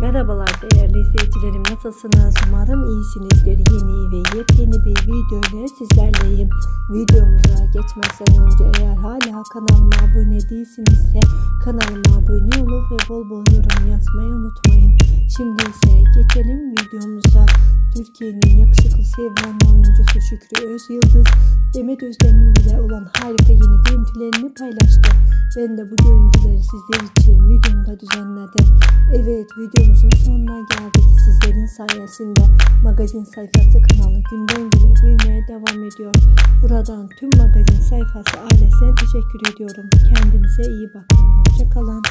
Merhabalar değerli izleyicilerim nasılsınız? Umarım iyisinizdir. Yeni ve yepyeni bir video ile sizlerleyim. Videomuza geçmezden önce eğer hala kanalıma abone değilsinizse kanalıma abone olup ve bol bol yorum yazmayı unutmayın. Şimdi ise geçelim videomuza. Türkiye'nin yakışıklı sevilen oyuncusu Şükrü Özyıldız, Demet Özdemir ile olan harika yeni görüntülerini paylaştı. Ben de bu görüntüleri sizler için videomda düzenledim. Evet videomuzun sonuna geldik. Sizlerin sayesinde magazin sayfası kanalı günden güne büyümeye devam ediyor. Buradan tüm magazin sayfası ailesine teşekkür ediyorum. Kendinize iyi bakın. Hoşçakalın.